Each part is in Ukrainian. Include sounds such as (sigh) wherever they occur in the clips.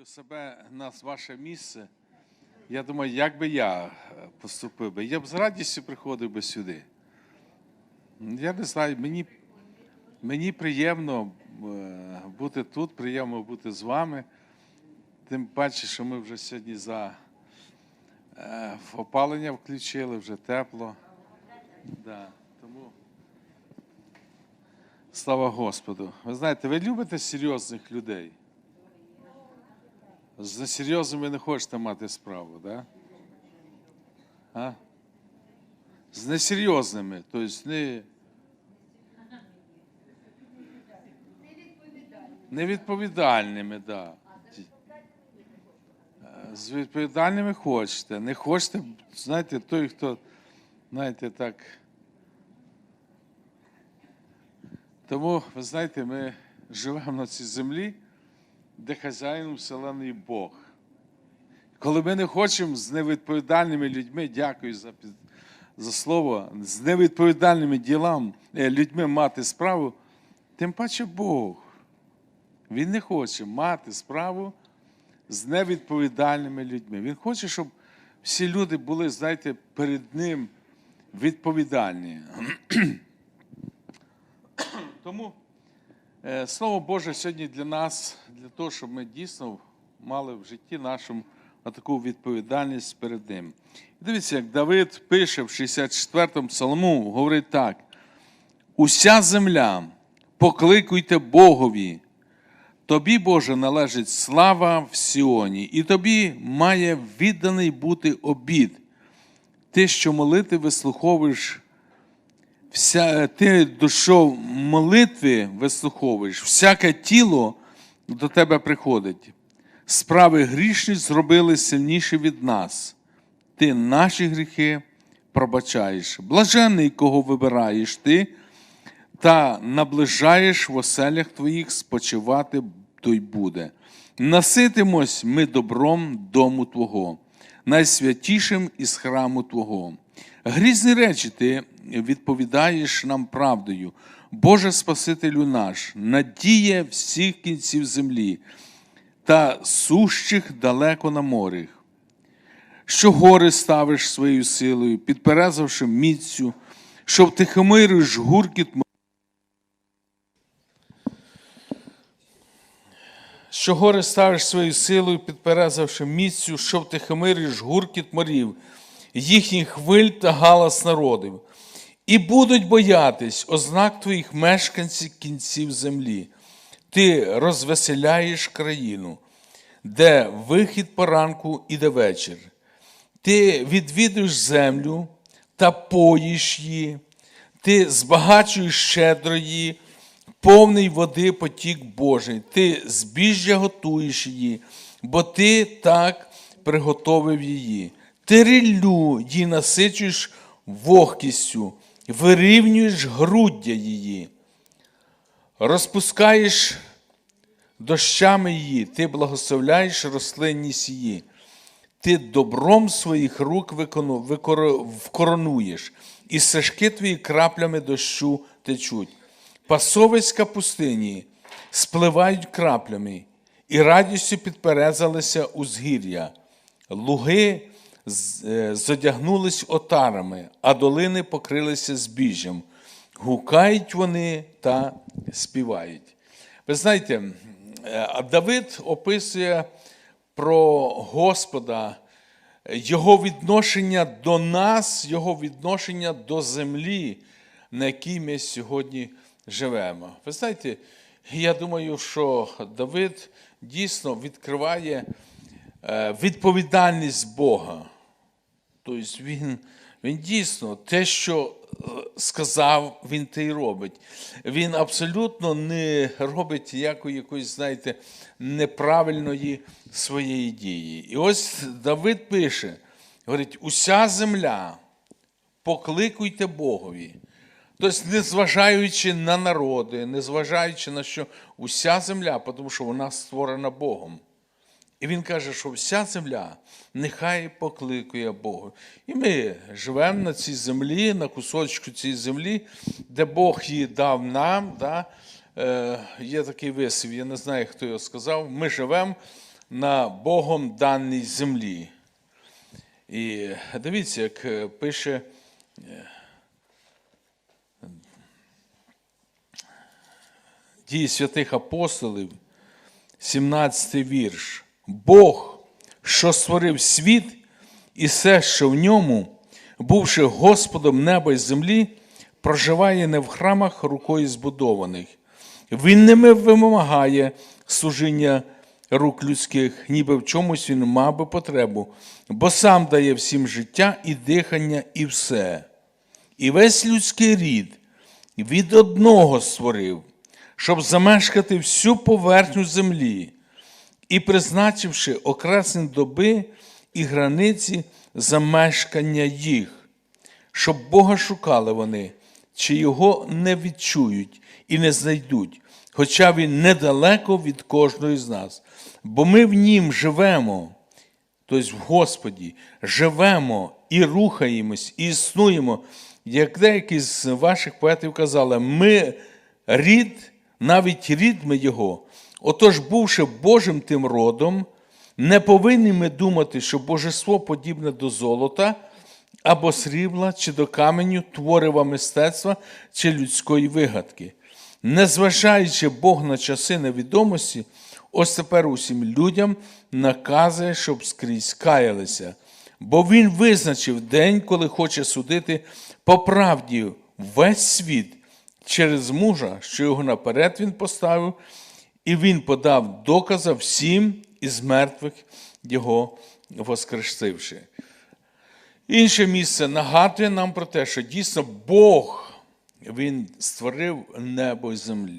ставлю себе на ваше місце. Я думаю, як би я е, поступив би. Я б з радістю приходив би сюди. Я не знаю, мені, мені приємно е, бути тут, приємно бути з вами. Тим паче, що ми вже сьогодні за е, опалення включили, вже тепло. Да, тому слава Господу. Ви знаєте, ви любите серйозних людей? З несерйозними не хочете мати справу, да? А? З несерйозними, тобто не. Невідповідальними, так. Да. З відповідальними хочете. Не хочете, знаєте, той, хто, знаєте, так. Тому, ви знаєте, ми живемо на цій землі де хазяїном вселений Бог. Коли ми не хочемо з невідповідальними людьми, дякую за, за слово, з невідповідальними ділами, е, людьми мати справу, тим паче Бог. Він не хоче мати справу з невідповідальними людьми. Він хоче, щоб всі люди були, знаєте, перед ним відповідальні. (clears throat) Тому Слово Боже сьогодні для нас, для того, щоб ми дійсно мали в житті нашому таку відповідальність перед Ним. Дивіться, як Давид пише в 64-му псалму, говорить так: уся земля, покликуйте Богові. Тобі, Боже, належить слава в Сіоні, і тобі має відданий бути обід. Ти, що молити вислуховуєш вся, ти душов молитви вислуховуєш, всяке тіло до тебе приходить. Справи грішні зробили сильніші від нас. Ти наші гріхи пробачаєш. Блажений, кого вибираєш ти, та наближаєш в оселях твоїх спочивати той буде. Наситимось ми добром дому Твого, найсвятішим із храму Твого. Грізні речі ти відповідаєш нам правдою, Боже Спасителю наш, надія всіх кінців землі та сущих далеко на морях що гори ставиш своєю силою, підперезавши міцю, що втихомириш гуркіт що гори ставиш своєю силою, підперезавши міцю, що втихомириш гуркіт морів, їхніх хвиль та галас народів. І будуть боятись ознак твоїх мешканців кінців землі. Ти розвеселяєш країну, де вихід поранку і де вечір. Ти відвідуєш землю та поїш її, ти збагачуєш щедро її, повний води потік Божий, ти збіжжя готуєш її, бо ти так приготовив її. Ти ріллю її насичуєш вогкістю, вирівнюєш груддя її, розпускаєш дощами її, ти благословляєш рослинність її ти добром своїх рук вкоронуєш, і стежки твої краплями дощу течуть. Пасовиська пустині спливають краплями, і радістю підперезалися узгір'я. Луги е, отарами, а долини покрилися збіжжям. Гукають вони та співають. Ви знаєте, е, Давид описує про Господа, Його відношення до нас, Його відношення до землі, на якій ми сьогодні живемо. Ви знаєте, я думаю, що Давид дійсно відкриває е, відповідальність Бога. Тобто він, він дійсно те, що е, сказав, він те й робить. Він абсолютно не робить якої, якоїсь, знаєте, неправильної своєї дії. І ось Давид пише: говорить, уся земля, покликуйте Богові. Тобто, незважаючи на народи, незважаючи на що уся земля, тому що вона створена Богом. І він каже, що вся земля нехай покликує Богу. І ми живемо на цій землі, на кусочку цієї землі, де Бог її дав нам. Да? Е, є такий вислів, я не знаю, хто його сказав. Ми живемо на Богом даній землі. І дивіться, як е, пише е, дії святих апостолів, 17 вірш. Бог, що створив світ і все, що в ньому, бувши Господом неба і землі, проживає не в храмах рукою збудованих. Він не вимагає служіння рук людських, ніби в чомусь він мав би потребу, бо сам дає всім життя і дихання, і все. І весь людський рід від одного створив, щоб замешкати всю поверхню землі, і призначивши окресні доби і границі замешкання їх, щоб Бога шукали вони, чи його не відчують і не знайдуть, хоча він недалеко від кожної з нас. Бо ми в нім живемо, тобто в Господі, живемо і рухаємось, і існуємо. Як деякі з ваших поетів казали, ми рід, навіть рід ми Його. Отож, бувши Божим тим родом, не повинні ми думати, що божество подібне до золота або срібла, чи до каменю, творива мистецтва чи людської вигадки. Незважаючи Бог на часи невідомості, ось тепер усім людям наказує, щоб скрізь каялися. Бо Він визначив день, коли хоче судити по правді весь світ через мужа, що його наперед він поставив, і він подав доказа всім із мертвих його воскресивши. Інше місце нагадує нам про те, що дійсно Бог Він створив небо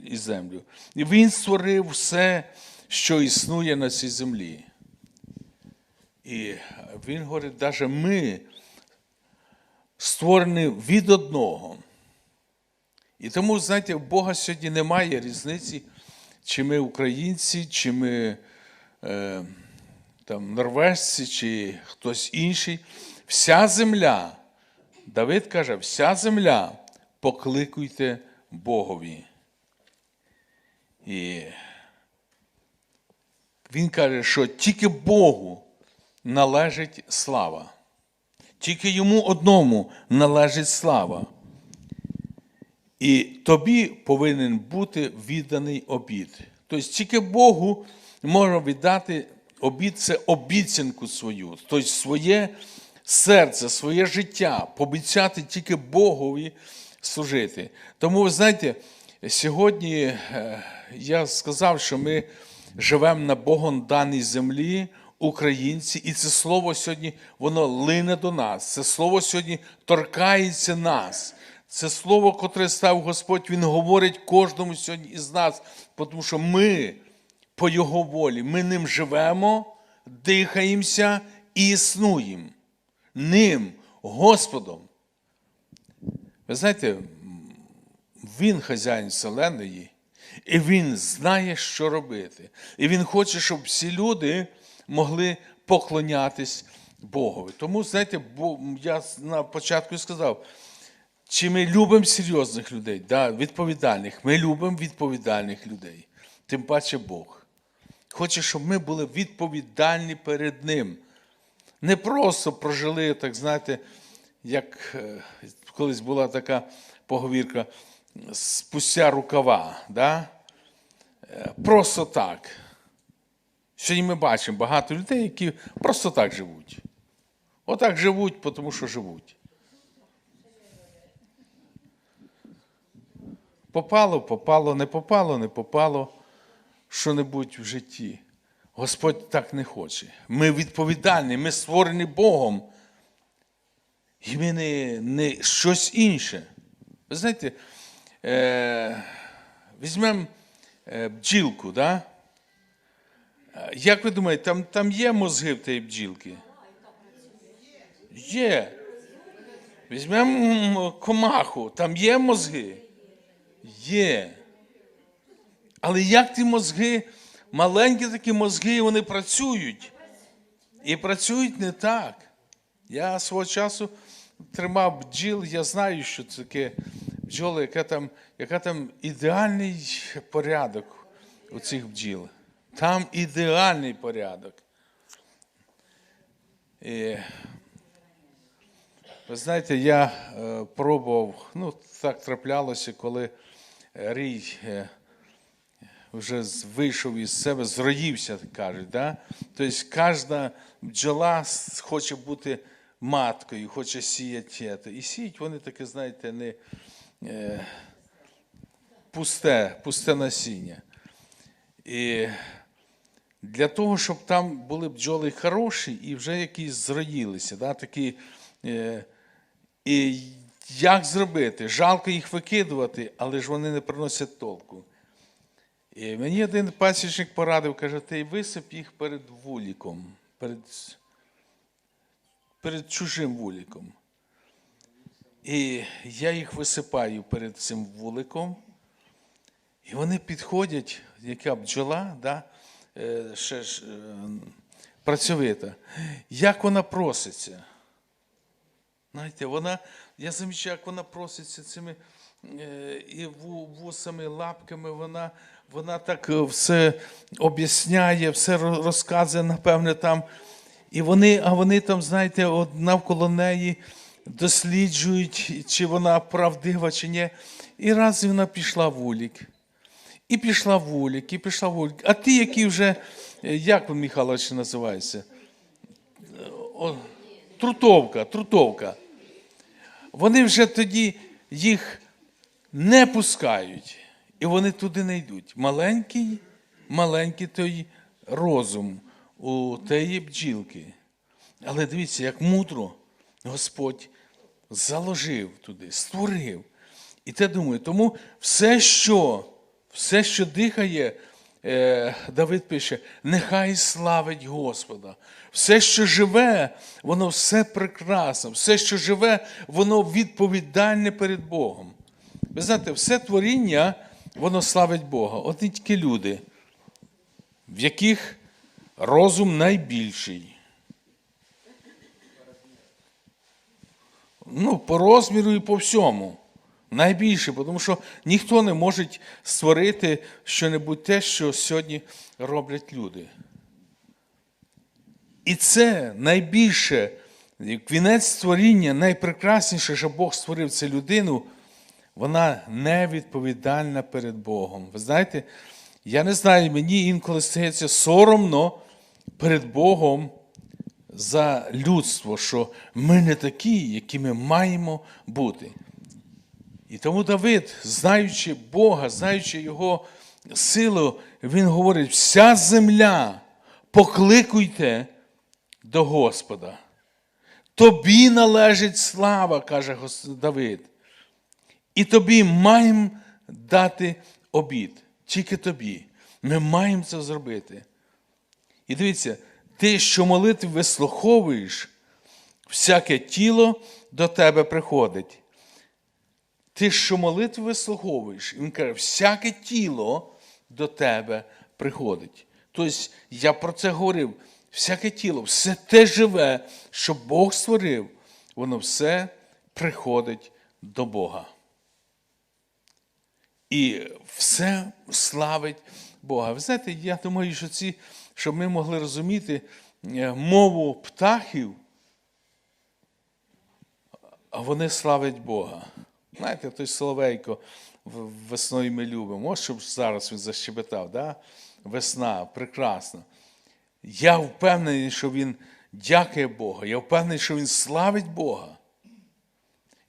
і землю, і Він створив все, що існує на цій землі. І він говорить, навіть ми створені від одного. І тому, знаєте, у Бога сьогодні немає різниці, чи ми українці, чи ми е, там, норвежці, чи хтось інший. Вся земля, Давид каже, вся земля покликуйте Богові. І він каже, що тільки Богу належить слава. Тільки йому одному належить слава. І тобі повинен бути відданий обід. Тобто тільки Богу можна віддати обід це обіцянку свою, тобто своє серце, своє життя, пообіцяти тільки Богові служити. Тому, ви знаєте, сьогодні е, я сказав, що ми живемо на Богом даній землі, українці, і це слово сьогодні воно лине до нас. Це слово сьогодні торкається нас. Це слово, котре став Господь, Він говорить кожному сьогодні із нас, тому що ми по Його волі, ми ним живемо, дихаємося і існуємо. Ним, Господом. Ви знаєте, Він хазяїн Вселеної, і Він знає, що робити. І Він хоче, щоб всі люди могли поклонятись Богові. Тому, знаєте, я на початку сказав, чи ми любимо серйозних людей, да, відповідальних. Ми любимо відповідальних людей. Тим паче Бог. Хоче, щоб ми були відповідальні перед Ним. Не просто прожили, так знаєте, як е, колись була така поговірка спустя рукава. Да? Е, Просто так. Сьогодні ми бачимо багато людей, які просто так живуть. Отак живуть, тому що живуть. Попало, попало, не попало, не попало що-небудь в житті. Господь так не хоче. Ми відповідальні, ми створені Богом. І ми не, не щось інше. Ви знаєте, е, візьмемо е, бджілку, да? Як ви думаєте, там, там є мозги в тієї бджілки? Є. Візьмемо комаху, там є мозги? Є. Але як ті мозги, маленькі такі мозги, вони працюють. І працюють не так. Я свого часу тримав бджіл, я знаю, що це таке бджоли, яка там, яка там ідеальний порядок у цих бджіл. Там ідеальний порядок. І, ви знаєте, я е, пробував, ну, так траплялося, коли рій е, вже вийшов із себе, зроївся, кажуть. Да? Тобто кожна бджола хоче бути маткою, хоче сіяти. І сіють вони таке, знаєте, не е, пусте, пусте насіння. І для того, щоб там були бджоли хороші і вже якісь зроїлися, да, такі, е, і як зробити? Жалко їх викидувати, але ж вони не приносять толку. І мені один пасічник порадив, каже, ти висип їх перед вуліком, перед, перед чужим вуліком. І я їх висипаю перед цим вуликом, і вони підходять, яка бджола, да, е, ще ж е, працьовита. Як вона проситься? Знаєте, вона, я замічаю, як вона проситься цими е, і вусами, лапками, вона, вона так е, все об'ясняє, все розказує, напевне, там. І вони, а вони там, знаєте, навколо неї досліджують, чи вона правдива, чи ні. І раз вона пішла в улік. І пішла в улік, і пішла в улік. А ти, який вже, е, як він, Михайлович, називається? Трутовка, трутовка. Вони вже тоді їх не пускають, і вони туди не йдуть. Маленький, маленький той розум у тієї бджілки. Але дивіться, як мудро Господь заложив туди, створив. І те думаю, тому все, що, все, що дихає, Давид пише, нехай славить Господа. Все, що живе, воно все прекрасно, все, що живе, воно відповідальне перед Богом. Ви знаєте, все творіння, воно славить Бога. От і тільки люди, в яких розум найбільший. Ну, по розміру і по всьому. Найбільше, тому що ніхто не може створити щось те, що сьогодні роблять люди. І це найбільше, як вінець створіння, найпрекрасніше, що Бог створив цю людину, вона невідповідальна перед Богом. Ви знаєте, я не знаю, мені інколи стається соромно перед Богом за людство, що ми не такі, які ми маємо бути. І тому Давид, знаючи Бога, знаючи Його силу, він говорить: вся земля, покликуйте до Господа. Тобі належить слава, каже Давид. І тобі маємо дати обід. Тільки тобі. Ми маємо це зробити. І дивіться, ти, що молитви вислуховуєш, всяке тіло до тебе приходить. Ти що молитви вислуховуєш, він каже, всяке тіло до тебе приходить. Тобто, я про це говорив, всяке тіло, все те живе, що Бог створив, воно все приходить до Бога. І все славить Бога. Ви знаєте, я думаю, що ці, щоб ми могли розуміти е, мову птахів, вони славять Бога. Знаєте, той Соловейко весною ми любимо. Ось щоб зараз він защебетав, да? весна, прекрасна. Я впевнений, що він дякує Бога. Я впевнений, що він славить Бога.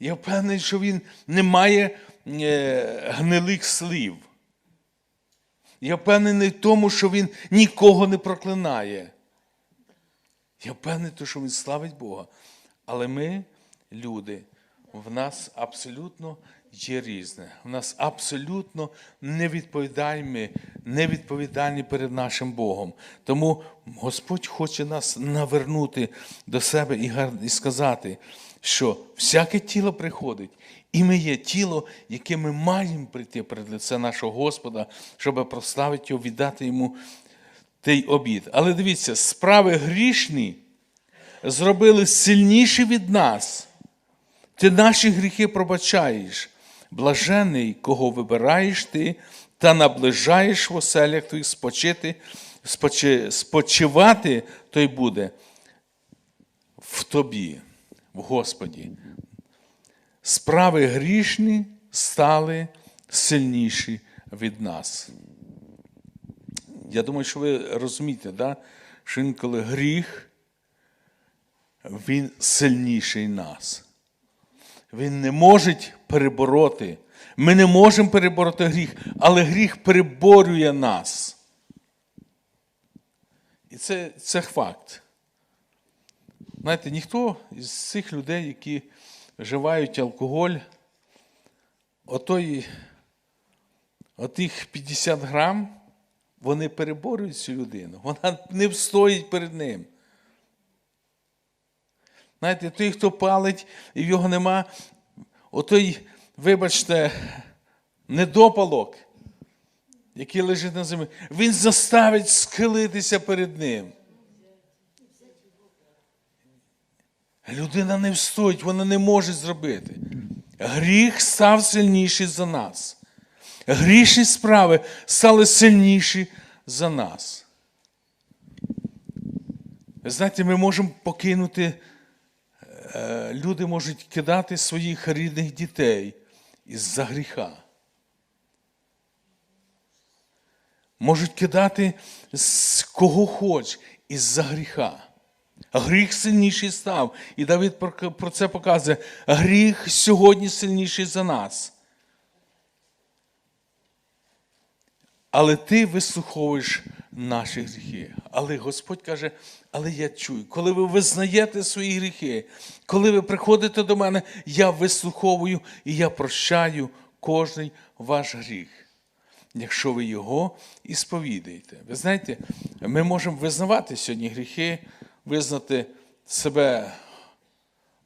Я впевнений, що він не має е, гнилих слів. Я впевнений в тому, що він нікого не проклинає. Я впевнений, що він славить Бога. Але ми, люди, в нас абсолютно є різне. В нас абсолютно невідповідальні, невідповідальні перед нашим Богом. Тому Господь хоче нас навернути до себе і сказати, що всяке тіло приходить, і ми є тіло, яке ми маємо прийти перед лице нашого Господа, щоб прославити його, віддати йому той обід. Але дивіться, справи грішні зробили сильніші від нас. Ти наші гріхи пробачаєш. Блажений, кого вибираєш ти, та наближаєш в оселях твоїх спочити спочи- спочивати, той буде в тобі, в Господі. Справи грішні стали сильніші від нас. Я думаю, що ви розумієте, да? що інколи гріх, він сильніший нас. Він не може перебороти. Ми не можемо перебороти гріх, але гріх переборює нас. І це, це факт. Знаєте, ніхто із цих людей, які вживають алкоголь, отой, отих 50 грам, вони переборюють цю людину. Вона не встоїть перед ним. Знаєте, той, хто палить, і в його нема, отой, вибачте, недопалок, який лежить на землі, він заставить схилитися перед ним. Людина не встоїть, вона не може зробити. Гріх став сильніший за нас. Грішні справи стали сильніші за нас. Знаєте, ми можемо покинути, люди можуть кидати своїх рідних дітей із-за гріха. Можуть кидати з кого хоч із-за гріха. Гріх сильніший став. І Давид про про це показує. Гріх сьогодні сильніший за нас. Але ти вислуховуєш наші гріхи. Але Господь каже, але я чую, коли ви визнаєте свої гріхи, коли ви приходите до мене, я вислуховую і я прощаю кожний ваш гріх. Якщо ви його і сповідаєте. Ви знаєте, ми можемо визнавати сьогодні гріхи, визнати себе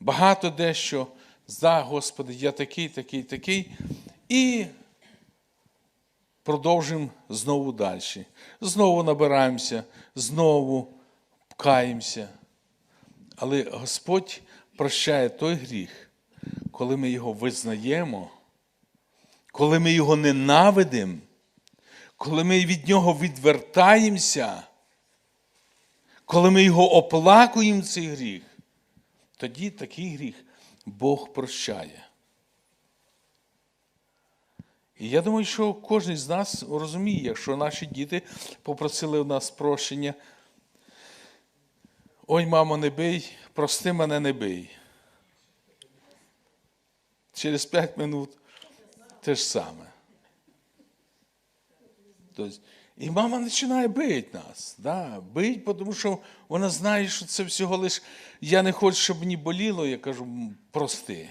багато дещо. За, Господи, я такий, такий, такий. І продовжуємо знову далі. Знову набираємося, знову каємося. Але Господь прощає той гріх, коли ми його визнаємо, коли ми його ненавидимо, коли ми від нього відвертаємося, коли ми його оплакуємо цей гріх, тоді такий гріх Бог прощає. І я думаю, що кожен з нас розуміє, якщо наші діти попросили у нас прощення, ой, мамо, не бий, прости мене не бий. Через 5 минут те ж саме. Тобто, і мама починає бити нас. Да? Бить, тому що вона знає, що це всього лиш я не хочу, щоб мені боліло, я кажу, прости.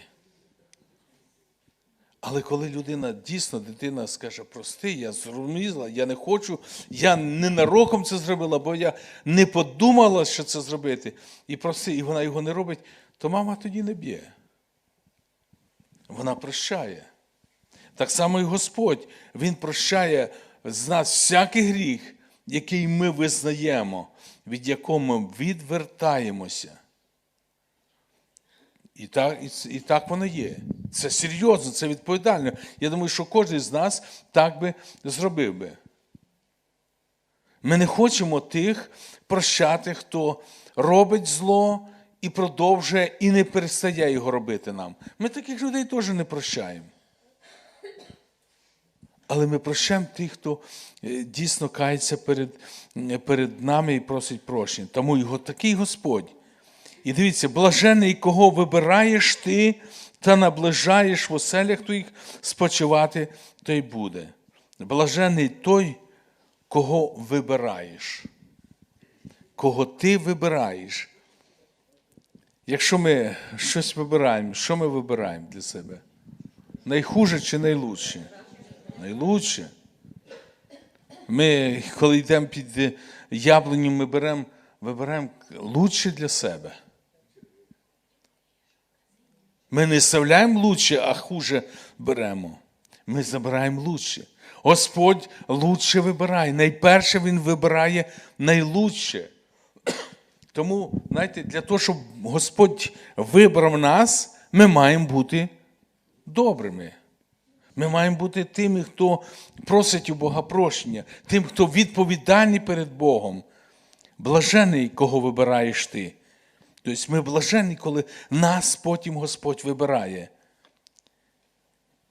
Але коли людина дійсно, дитина скаже, прости, я зрозуміла, я не хочу, я ненароком це зробила, бо я не подумала, що це зробити, і прости, і вона його не робить, то мама тоді не б'є. Вона прощає. Так само і Господь, Він прощає з нас всякий гріх, який ми визнаємо, від якого ми відвертаємося. І так, і, і так воно є. Це серйозно, це відповідально. Я думаю, що кожен з нас так би зробив би. Ми не хочемо тих прощати, хто робить зло і продовжує, і не перестає його робити нам. Ми таких людей теж не прощаємо. Але ми прощаємо тих, хто е, дійсно кається перед, е, перед нами і просить прощення. Тому його такий Господь. І дивіться, блажений, кого вибираєш ти та наближаєш в оселях твоїх спочивати, той буде. Блажений той, кого вибираєш, кого ти вибираєш. Якщо ми щось вибираємо, що ми вибираємо для себе? Найхуже чи найлучше? Найлучше. Ми, коли йдемо під яблуню, ми беремо, вибираємо лучше для себе. Ми не вставляємо лучше, а хуже беремо. Ми забираємо лучше. Господь лучше вибирає. Найперше Він вибирає найлучше. Тому, знаєте, для того, щоб Господь вибрав нас, ми маємо бути добрими. Ми маємо бути тими, хто просить у Бога прощення, тим, хто відповідальний перед Богом. Блажений, кого вибираєш ти. Тобто ми блаженні, коли нас потім Господь вибирає.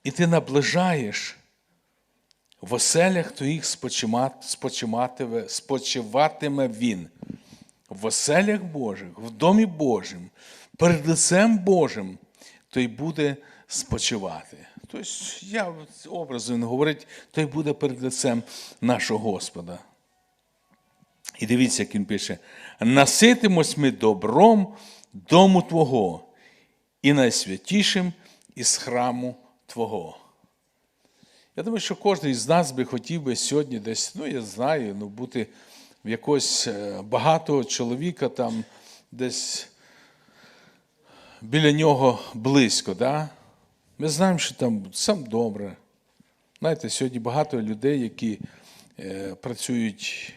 І ти наближаєш в оселях твоїх спочиматиме- спочиватиме Він. В оселях Божих, в домі Божим, перед лицем Божим, той буде спочивати. Тобто, я образом не говорить, той буде перед лицем нашого Господа. І дивіться, як він пише: наситимось ми добром дому Твого і найсвятішим із храму Твого. Я думаю, що кожен з нас би хотів би сьогодні десь, ну я знаю, ну, бути в якогось е, багатого чоловіка там десь біля нього близько. Да? Ми знаємо, що там сам добре. Знаєте, сьогодні багато людей, які е, працюють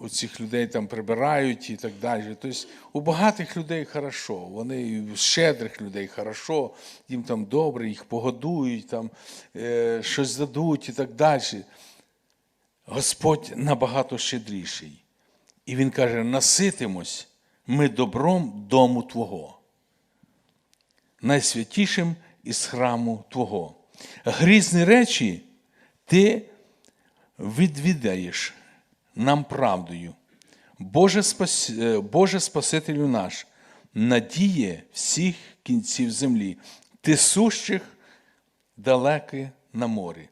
у цих людей там прибирають і так далі. Тобто у багатих людей хорошо, вони у щедрих людей хорошо, їм там добре, їх погодують, там, е, щось дадуть і так далі. Господь набагато щедріший. І Він каже: наситимось ми добром дому Твого, найсвятішим із храму Твого. Грізні речі ти відвідаєш нам правдою. Боже, спас... е, Боже Спасителю наш, надіє всіх кінців землі, ти сущих далеки на морі.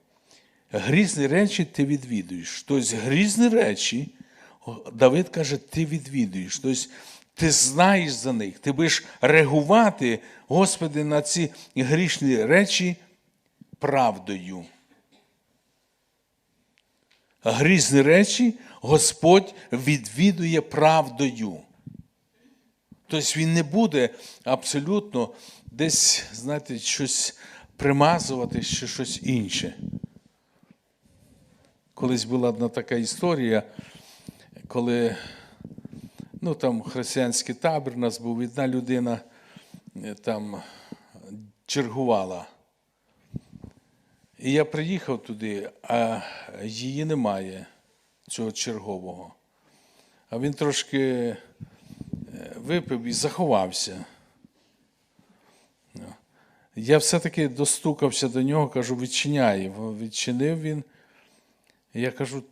Грізні речі ти відвідуєш. Тобто грізні речі, Давид каже, ти відвідуєш. Тобто ти знаєш за них, ти будеш реагувати, Господи, на ці грішні речі правдою грізні речі Господь відвідує правдою. Тобто він не буде абсолютно десь, знаєте, щось примазувати чи щось інше. Колись була одна така історія, коли ну, там християнський табір у нас був, одна людина е, там чергувала. І я приїхав туди, а її немає, цього чергового. А він трошки е, випив і заховався. Я все-таки достукався до нього, кажу, відчиняй. Відчинив він. Я кажу,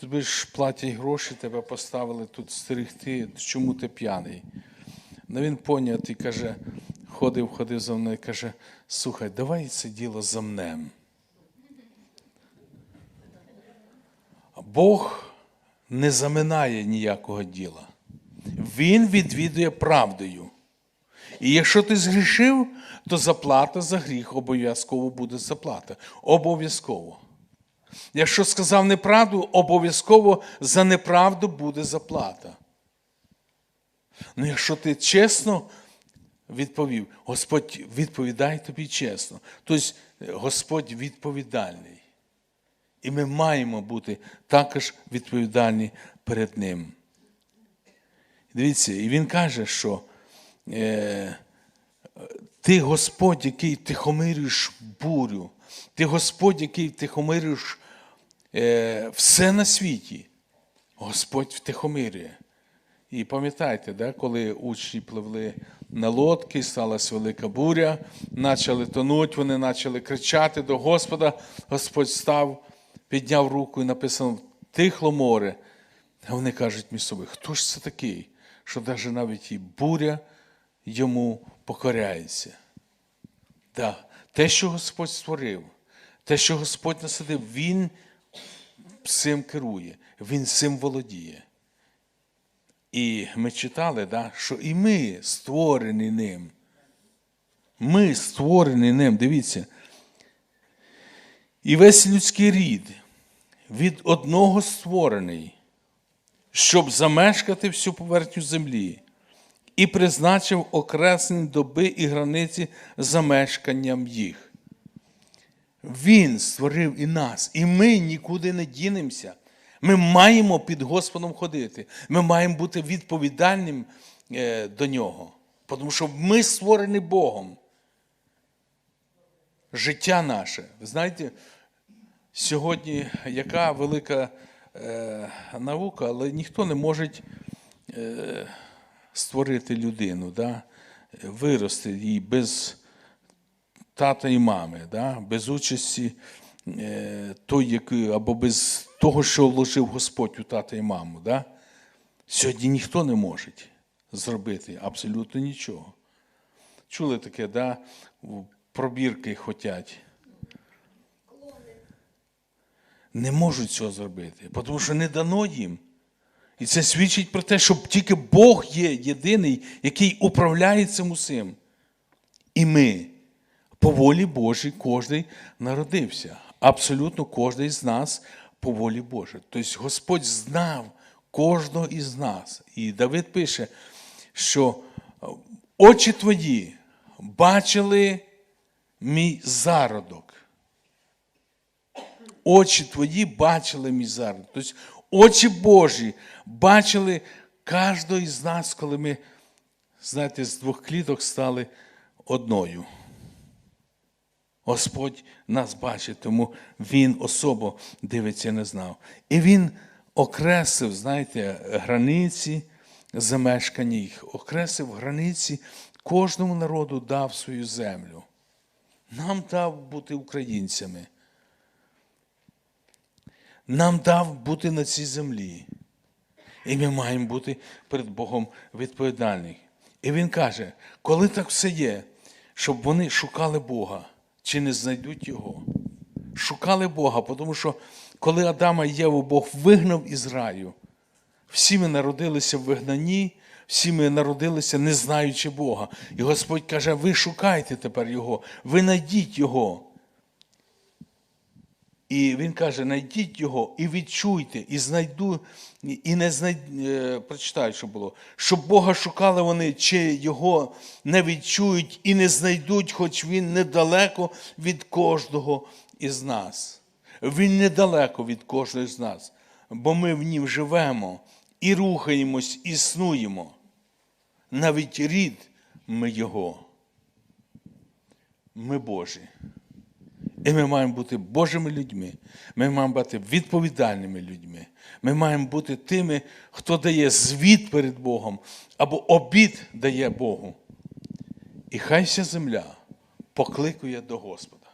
тобі ж платять гроші, тебе поставили тут стерегти, чому ти п'яний? Ну він понятий, каже, ходив, ходив за мною, каже, слухай, давай це діло замнем. Бог не заминає ніякого діла. Він відвідує правдою. І якщо ти згрішив, то заплата за гріх обов'язково буде заплата. Обов'язково. Якщо сказав неправду, обов'язково за неправду буде заплата. Ну, якщо ти чесно відповів, Господь відповідає тобі чесно. Тобто Господь відповідальний. І ми маємо бути також відповідальні перед Ним. Дивіться, і Він каже, що е, ти Господь, який тихомирюєш бурю, ти Господь, який тихомирюєш е, все на світі. Господь втихомирює. І пам'ятаєте, да, коли учні пливли на лодки, сталася велика буря, почали тонути, вони почали кричати до Господа, Господь став підняв руку і написано Тихло море. А вони кажуть між собою, хто ж це такий, що навіть навіть і буря йому покоряється. Да. Те, що Господь створив, те, що Господь насадив, Він цим керує, Він цим володіє. І ми читали, да, що і ми створені ним. Ми створені ним, дивіться. І весь людський рід від одного створений, щоб замешкати всю поверхню землі, і призначив окреслені доби і границі замешканням їх. Він створив і нас, і ми нікуди не дінемося. Ми маємо під Господом ходити. Ми маємо бути відповідальним е, до нього. Тому що ми створені Богом. життя наше. Ви знаєте, сьогодні яка велика е, наука, але ніхто не може е, створити людину, да? вирости її без тата і мами, да? без участі е, той, який, або без того, що вложив Господь у тата і маму. Да? Сьогодні ніхто не може зробити абсолютно нічого. Чули таке, да? Пробірки хотять. Не можуть цього зробити, тому що не дано їм. І це свідчить про те, що тільки Бог є єдиний, який управляє цим усім. І ми, по волі Божій, кожен народився. Абсолютно кожен з нас по волі Божій. Тобто Господь знав кожного із нас. І Давид пише, що очі твої бачили мій зародок. Очі твої бачили мій зародок. Тобто очі Божі бачили кожного із нас, коли ми, знаєте, з двох кліток стали одною. Господь нас бачить, тому Він особо дивиться не знав. І Він окреслив, знаєте, границі замешкання їх, окреслив границі, кожному народу дав свою землю. Нам дав бути українцями. Нам дав бути на цій землі. І ми маємо бути перед Богом відповідальні. І Він каже, коли так все є, щоб вони шукали Бога, чи не знайдуть Його. Шукали Бога, тому що коли Адама і Єву Бог вигнав із раю, всі ми народилися в вигнанні, всі ми народилися, не знаючи Бога. І Господь каже: ви шукайте тепер Його, ви знайдіть Його. І він каже: знайдіть його і відчуйте, і знайду, і не знайд... е, прочитаю, що було, щоб Бога шукали вони, чи його не відчують і не знайдуть, хоч він недалеко від кожного із нас. Він недалеко від кожного з нас, бо ми в нім живемо і рухаємось, існуємо. Навіть рід ми Його. Ми Божі. І ми маємо бути Божими людьми. Ми маємо бути відповідальними людьми. Ми маємо бути тими, хто дає звіт перед Богом або обід дає Богу. І хай вся земля покликує до Господа.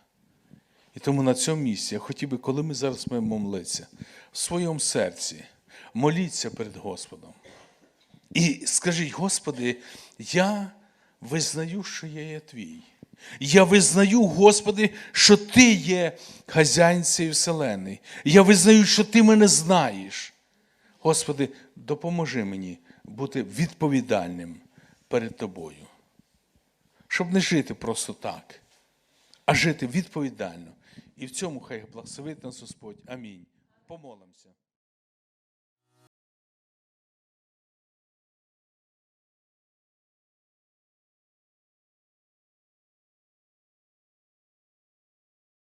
І тому на цьому місці я хотів би, коли ми зараз маємо молитися, в своєму серці моліться перед Господом. І скажіть, Господи, я визнаю, що я є твій. Я визнаю, Господи, що Ти є хазяїн цієї вселеної. Я визнаю, що Ти мене знаєш. Господи, допоможи мені бути відповідальним перед Тобою. Щоб не жити просто так, а жити відповідально. І в цьому хай благословить нас Господь. Амінь. Помолимося.